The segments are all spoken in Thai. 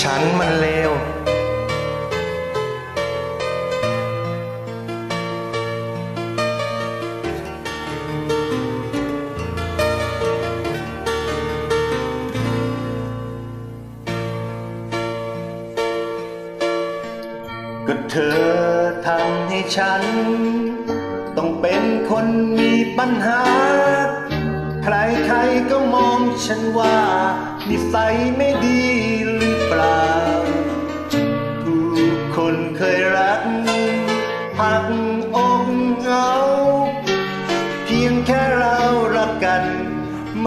ฉันมันเลว ก็เธอทำให้ฉัน ต้องเป็นคนมีปัญหา ใครๆก็มองฉันว่านิสัยไม่ดี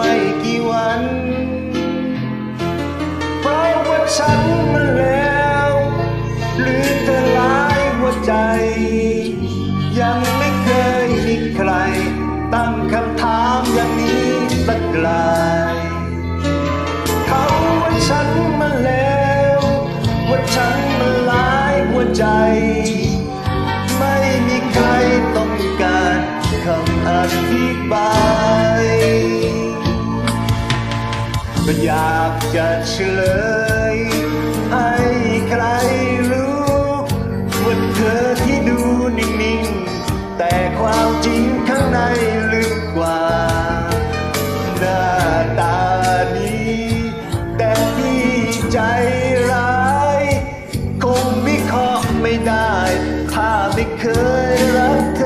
ไม่กี่วันเพราะว่าฉันมันแล้วหรือเธอร้ายหัวใจ ยังไม่เคยมีใคร ตั้งคำถามอย่างนี้สักลายเขาว่าฉันมาแล้ว ว่าฉันมันร้ายหัวใจ ไม่มีใครต้องการคำอธิบาย ก็อยากจะเฉลยให้ใครรู้ว่าเธอที่ดูนิ่งๆ แต่ความจริงข้างในลึกกว่า หน้าตาดีแต่ที่ใจร้าย คงวิเคราะห์ไม่ได้ ถ้าไม่เคยรัก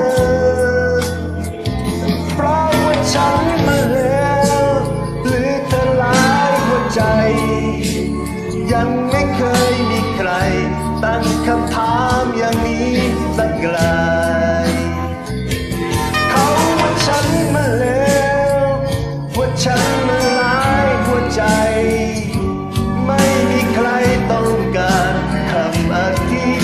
ยังไม่เคยมีใคร ตั้งคำถามอย่างนี้สักลายเขาว่าฉันมาแล้วว่าฉันมาร้ายหัวใจ ไม่มีใครต้องการคำอธิ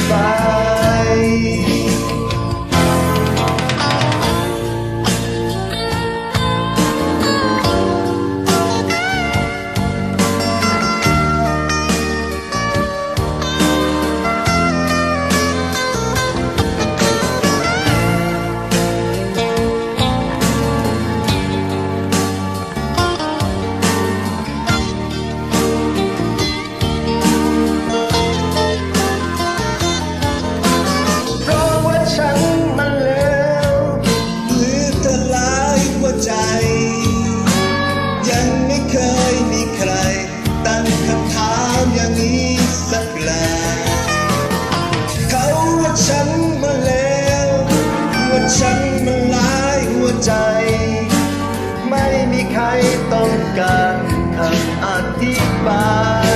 ใครต้องการคำอธิบาย